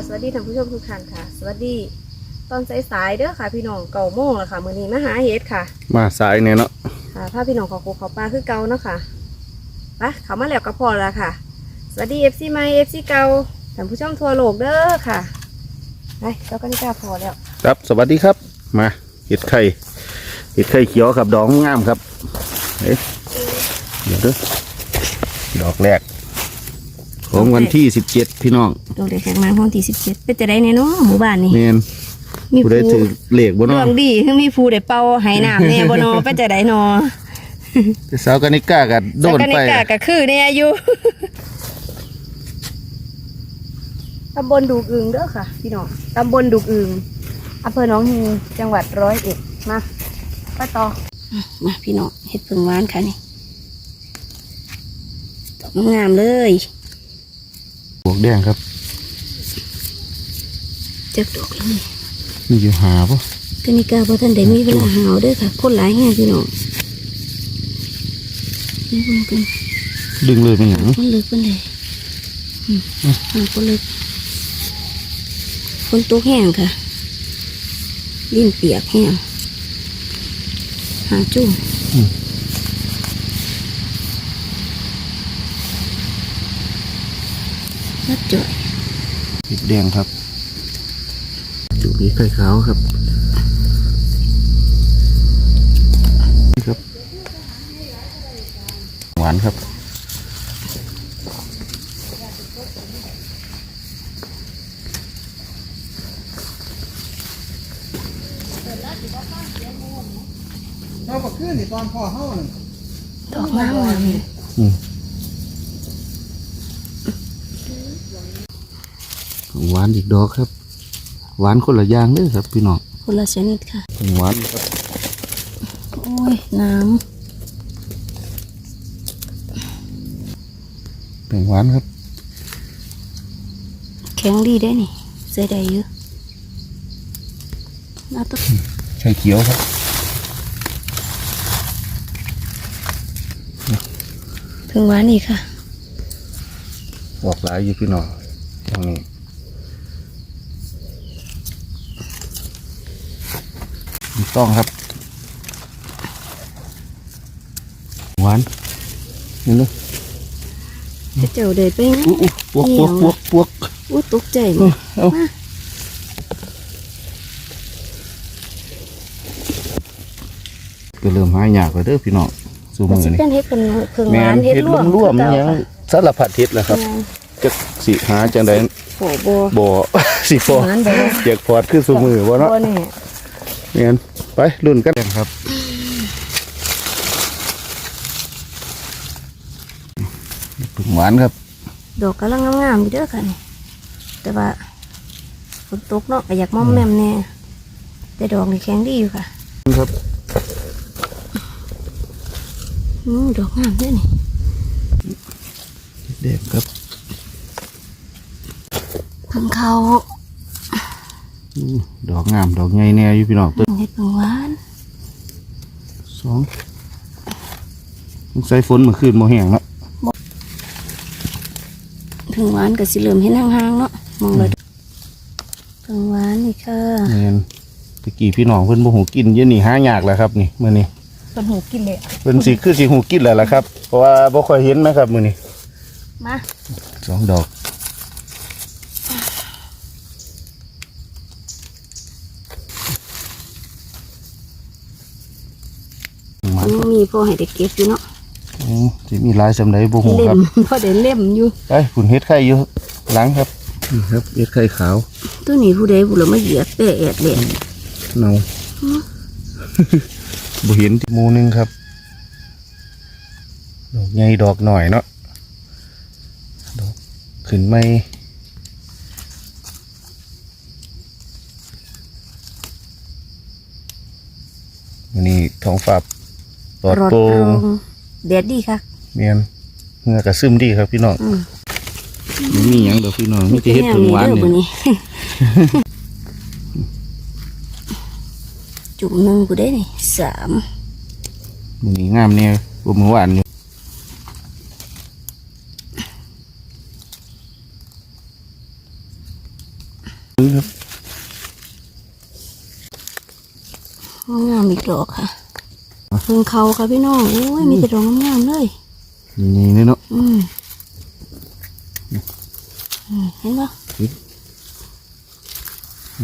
ค่ะสวัสดีท่านผู้ชมทุกท่านค่ะ สวัสดีตอนสายๆเด้อค่ะ พี่น้องเก่าโมงแล้วค่ะมื้อนี้มาหาเฮ็ดค่ะ มาสายเนี่ยเนาะค่ะพาพี่น้องเขอโคกเขาปลาคือเก่าเนาะค่ะไปเขามาแล้วก็พอแล้วค่ะ สวัสดี FC ใหม่ FC เก่าท่านผู้ชมทั่วโลกเด้อค่ะไปเราก็นี่กล้าพอแล้วครับสวัสดีครับ มาเห็ดไข่เห็ดไข่เขียวครับดอกงามครับเอ๊ะเดี๋ยวเด้อดอกแรก ของวันที่สิบเจ็ดพี่น้องดวงเด็กแข็งมาห้องที่สิบเจ็ดเป็นจะได้แน่เนาะหมู่บ้านนี่เมนมีผู้ได้ผู้ถือเหล็กบ่ดเน้อวงงดีคือมีผู้ได้เป่าไหน้ำแน่บ่เนอเป็นจะได้เนอแต่สาวกานิก้ากับโดนสักกะไปนิกาก็คือเนี่ยอยู่ตำบลดูกอึงเด้อค่ะ พี่น้องตำบลดูกอึงอำเภอหนองฮีจังหวัดร้อยเอ็ดมาไปต่อมาพี่น้องเห็ดผึ่งหวานค่ะนี่ดอกงามๆเลย บวกแดงครับเจ็บดอกแล้วนี่นี่อยู่หาปะกะนิกาพอท่านได้มีเวลาหาวเด้อค่ะคนหลายแห่พี่น้องนี่เพิ่งกันดึงเลยเป็นอย่างคนเลิกเป็นไดอืมหาคนเลิกคนตกแห้งค่ะดินเปียกแห้งหาจุ่ม นัดจ่อยเห็ดแดงครับดูนี้ไข่ขาวครับนี่ครับ หวานครับเราก็ขึ้นนี่ตอนพ่อเฮานี่ดอกงามงามเลย อืม หวานอีกดอกครับ หวานคนละอย่างเลยครับ พี่น้องคนละชนิดค่ะหวานครับโอ้ยน้แป้งหวานครับำแข็งดีได้นี่ใส่ได้เยอะน่าต้องไข่เขียวครับถึงหวานอีกค่ะออกหลายอยู่พี่น้องตรงนี้ถูก ต้องครับ หวานนี่เลยจะเจ้าเดินไปงั้นอู้อู้ปวกปวกปวกปวกอู้ตกใจหมเอาดเอาก็เริ่มหายากแล้วเด้อพี่น้องสู่มันมือสินี่เป็นเห็ดเป็นเพิงหแม่วานนเห็ดเฮ็ดร่วมร่วมคือๆเก่ายังค่ะสารพัดเฮ็ดแหละครับแม่นจะสิหาจังไดโผโบบ่สิพอหวานบ่อยากพอดคือสู่มือบ่เนาะโบนี่เงี้ย ไปรุ่นกันครับผึ่งหวานครับ ดอกกำลังงามๆอยู่เด้อค่ะนี่แต่ว่าฝนตกเนาะก็อยากมอมแมมแน่แต่ดอกนี่แข็งดีอยู่ค่ะ ครับอืมดอกงามเด้วยนี่เด็กครับเพิ่งเขาอู้ ดอกงามดอกใหญ่แน่อยู่พี่น้องต้นเห็ดเพิ่งหวานสองใส่ฝนเมื่อคืนโมแห้งเนาะเพิ่งหวานก็สิเริ่มเห็นห่างๆเนาะมองเลยเพิ่งหวานนี่ค่ะเงี้ยตะกี้พี่น้องเพิ่นบ่หูกินเย็นนี่หายากแล้วครับนี่มื้อนี้เป็นหูกินเลยเพิ่นสิคือสิหูกินแล้วล่ะครับ เพราะว่าบ่ค่อยเห็นนะครับมื้อนี้มาสองดอกหวาน มันมีพอให้ได้เก็บอยู่เนาะอืมสิมีหลายสำใดบ่หูเล่ครับมพอได้เล่มอยู่ไปคุณเฮ็ดไข่อยู่หลังครับนี่ครับเฮ็ดไข่ขาว ตัวนี้ผู้ใดผู้ละมาเหยียบแปะแอดเลยเนาบ่เห็นที่หมูหนึงครับดอกใหญ่ดอกหน่อยเนาะดอกขึ้นไม่วันนี้ท้องฟ้า ปลอดโปร่งแดดดีค่ะเมียนเงื่อกระซึมดีครับพี่น้องมีอย่างเดียวพี่น้องมีแต่เห็ดถึงหวานเนี่ยจุ่มหนึ่งกูได้นี่สามมีนงามเนี่ยกูมือหวานอยู่งามอีกดอกค่ะ พิ่งเขาค่ะพี่น้องโอ้ยมีแต่ดอกงามๆเลยนี่นี่เนาะอืมอืมเห็นปะ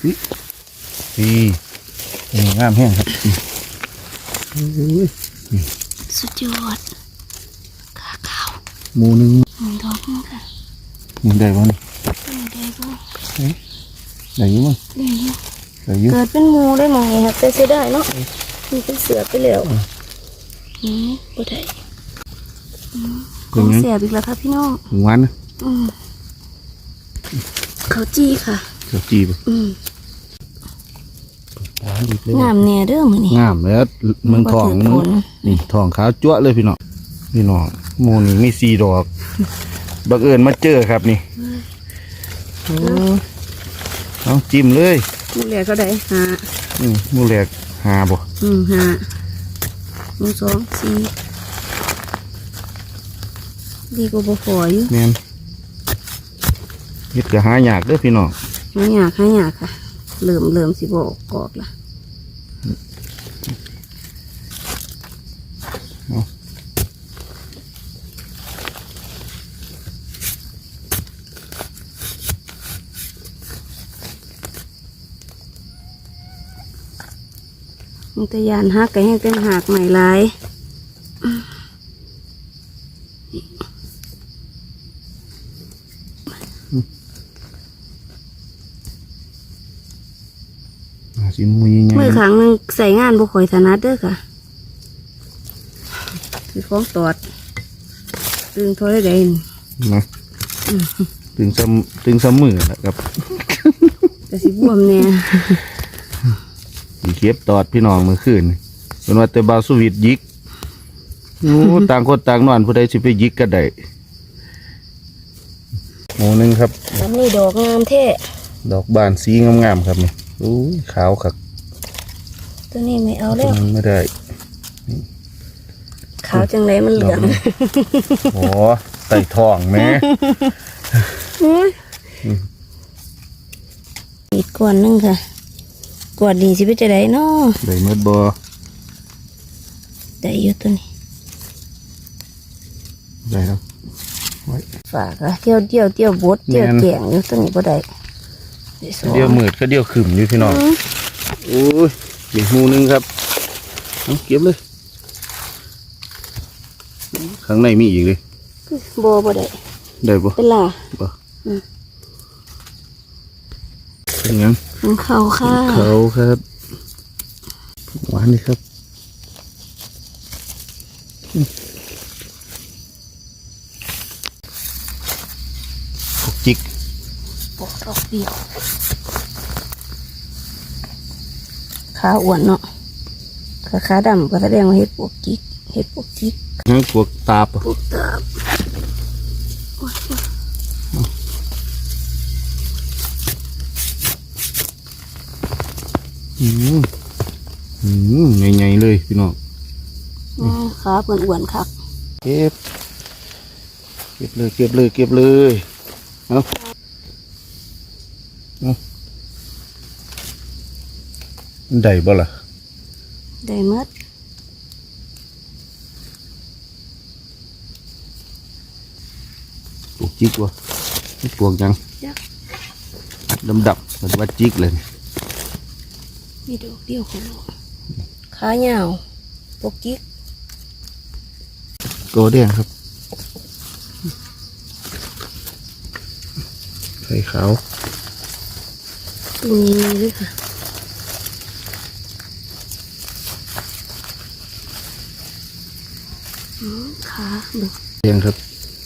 พี่พี่นี่งามแห้งครับอืมอุ้ยสุดยอดขาขาวหมูหนึงหนึ่งดอกนึงค่ะมันได้บ่นี่เป็นไงบ้างได้อยังมั้งได้อยู่ได้อยังเกิดเป็นหมูได้มองไงครับแต่เสียดายเนาะ มันเป็นเสือไปแล้วอืมบ่ได้ขเป็อนงไงเสียบอีกแล้วค่ะพี่น้องหวานนะอืมเขาจี้ค่ะเจ้าจีบอืมหวานอีกเลยงามแน่เด้อมื้อนี้ งามแล้วเมืองทองบ่มึถืงผล นี่ทองขาวจั๊วะเลยพี่น้องพี่น้องหมูนี่มีสี่ดอกบังเอิญมาเจอครับนี่โอ้เอาจิ้มเลยหมูเหลือเขาได้หาอืมหมูแหลก หาบ่อืมหาหนึ่งสองสี่ดีกว่าบ่พออยู่แม่นเฮ็ดก็หายากเด้อพี่น้องหายากหายากค่ะเริ่มเริ่มสิบออกกอกละ มันตะยานหักก็แห้งเป็นหักใหม่หลายสิหมูใหญ่เมื่อครั้งหนึงใส่งานบุคอยถนัดเด้อค่ะคือฟ้องตอด ตึงโทรได้เด่นๆนะถึงซ้ำถึงซ้ำมือแล้วครับกระสิบวมแน่ สิเก็บตอดพี่น้องเมื่อคืนเป็นว่าแต่บาวสวิตยิกโอ้ต่างคนต่างนอนผู้ใดสิไปยิกก็ได้หมูหนึงครับลำนี้ดอกงามเท่ดอกบานสีงามๆครับนี่โอ้ยขาวคักตัวนี้ไม่เอาตัแล้ววนั้นไม่ได้ขาวจังเลยมันเหลืองโอ้ไต่ทองแม่อีกก่อนหนึงค่ะ กวดดีสิไปจะได้เนาะได้เมื่อบ่ได้อยู่ตัวนี้ได้แล้วไว้ฝากอะเที่ยวเที่ยวเที่ยวบดเที่ยวแม่นแกงอยู่ตัวนี้บ่ได้ได้สองเดียวมืดก็เดียวขึ้นอยู่พี่น้องอืมโอ้ยเก็บหมูหนึงครับเอาเก็บเลยข้างในมีอีกเลยบ่บ่ได้ได้ปะเป็นล่ะปะเป็นยัง มันเข้าค่ะเขาครับหวานนี่ครับพวกจิกปกดอกเดียวขาอ้วนเนาะขาขาดำก็แสดงว่าเห็ดปวกจิกเห็ดปวกจิกงั้นพวกตาปะปวกตาบ อืมอืมใหญ่ๆเลยพี่น้องอ๋อขาเปิ่นอ้วนคักเก็บ เก็บเลย เก็บเลย เก็บเลย เอาเอาได้บ่ล่ะ ได้เมื่อปลูกจิกวะนี่ปลูกยังดำดับๆมันว่าจิกเลย มีดอกเดียวของเราขายาวปวกจิกโกแดงครับไข่ขาวตัวนี้เลยค่ะอืมขาดูแดงครับ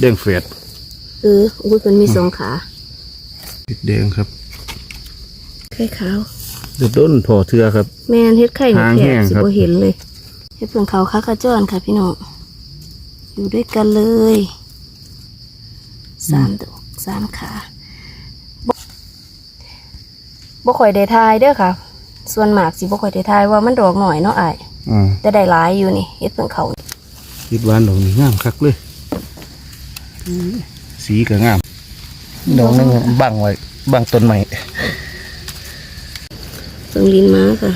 แดงเฟดเอออุ้ยมันมีสองขาติดแดงครับไข่ขาว เดือดด้นพอเทือครับ แมนเฮ็ดไข่หนูหางแขแห้กงสิครับ บ่เห็นเลยเฮ็ดเพิ่งเขาคักกระจ้อนค่ะพี่น้องอยู่ด้วยกันเลยสามดอกสามขาบ่บ่ค่อยได้ทายเด้อค่ะ ส่วนมากสิบ่ค่อยได้ทายว่ามันดอกหน่อยเนาะอ้ายอ่าแต่ได้หลายอยู่นี่เฮ็ดเพิ่งเขาคิดหวานดอกนี้งามคักเลย สีก็งามดอกนึงบังไว้บังต้นใหม่ ลินมาค่ะ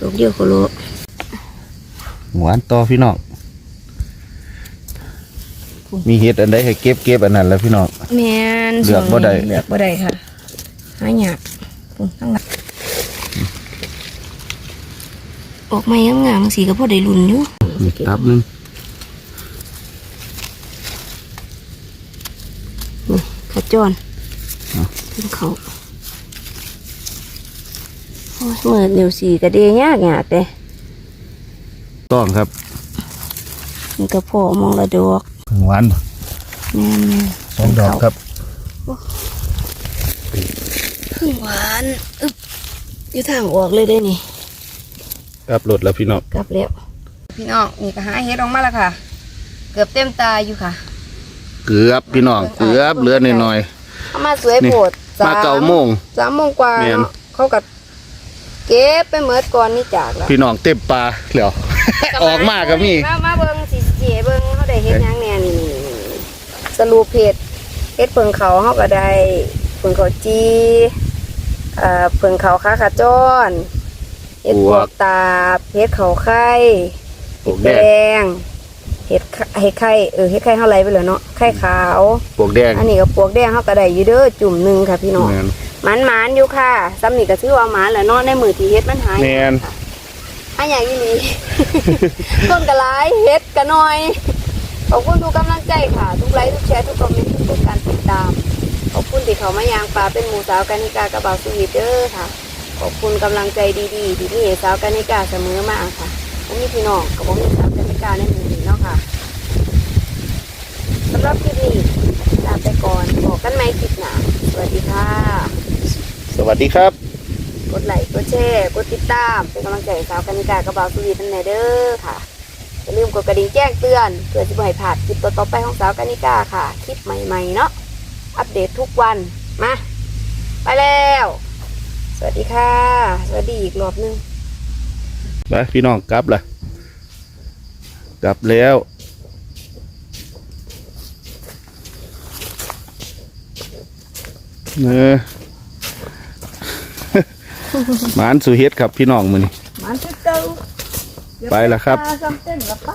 ดอกเดียวโคโลหวานต่อพี่น้อง มีเห็ดอันใดให้เก็บเก็บอันนั้นแหล้วพี่น้องแมนเลือกบ่ได้เลือกบ่ได้ค่ะหายากปุ่นตั้งหลักออกมายังงามๆสีก็พอได้รุ่นอยู่นี่ตับหนึงนี่ขจรขึ้นเขาโอ้ย เมื่อเดี๋ยวสีก็เดียยากยากแต่ต้องครับ มันก็พอมองละดอกหวานบ่แม่นแม่นสองดอกครับหวานอึ๊บอยู่ทางออกเลยได้นี่ครับรถแล้วพี่น้องกลับแล้วพี่น้องนี่ก็หาเฮ็ดออกมาแล้วค่ะ เกือบเต็มตาอยู่ค่ะ เกือบพี่น้องเกือบเหลือหน่อยเอามาสวยนี่โพดๆมาเก่าโมงสามโมงกว่าแม่นเนาะเขาก็ เก็บไปเมิดก่อนนี่จากแล้วพี่น้องเต็มปลาแล้วออกมาก็มีมามาเบิ่งสิสิให้เบิ่งเขาได้เฮ็ดหยังแหน่นี่นี่นี่สรุปเฮ็ดเฮ็ดเพิ่งเขาเขาก็ได้เพิ่งเขาจีเอ่อเพิ่งเขาขาขาจ้อนเฮ็ดบพววกกตาบเฮ็ดเขาไข่ปลูกแดแดงงเห็ดไข่เห็ดไข่เออเห็ดไข่เท่าไรไปเลยเนาะไข่ขาวปลูกแดง อันนี้ก็ปลวกแดงเขาก็ได้อยู่เด้อจุ่มหนึ่งค่ะพี่น้องแมนหมันหมันอยู่ค่ะซ้ำนี่ก็ชื่อว่าหมันแหละเนาะในมือที่เฮ็ดมันหายแมนหายอย่างนี้นี่ต้นกระไรเฮ็ดกระน้อย ขอบคุณทุกกำลังใจค่ะ ทุกไลค์ทุกแชร์ทุกคอมเมนต์ทุกการติดตาม ขอบคุณที่เขามายางปลาเป็นหมูสาวกานิกากระเบาสวีทเด้อค่ะ ขอบคุณกำลังใจดีๆที่มีให้สาวกานิกาเสมอมาค่ะผมมีพี่น้องกับผมมีสาวกานิกาในหมู่นี้เนาะค่ะสำหรับคลิปนี้ลาไปก่อนบอกกันไหมคลิปหน้าสวัสดีค่ะ สวัสดีครับ กดไลค์กดแชร์กดติดตามเป็นกำลังใจให้สาวกันิกากระเบาสุวีทันแนเด้อค่ะอย่าลืมกดกระดิ่งแจ้งเตือนเพื่อจะไม่ให้พลาดคลิปต่อๆไปของสาวกันิกาค่ะคลิปใหม่ๆเนาะอัปเดตทุกวันมาไปแล้ว สวัสดีค่ะ สวัสดีอีกรอบหนึงไปพี่น้องกลับละกลับแล้วเออ หมานสุเฮ็ดครับพี่น้องมือนี่มันจะเก่าไปแล้วครับจำเต้นแล้วปะ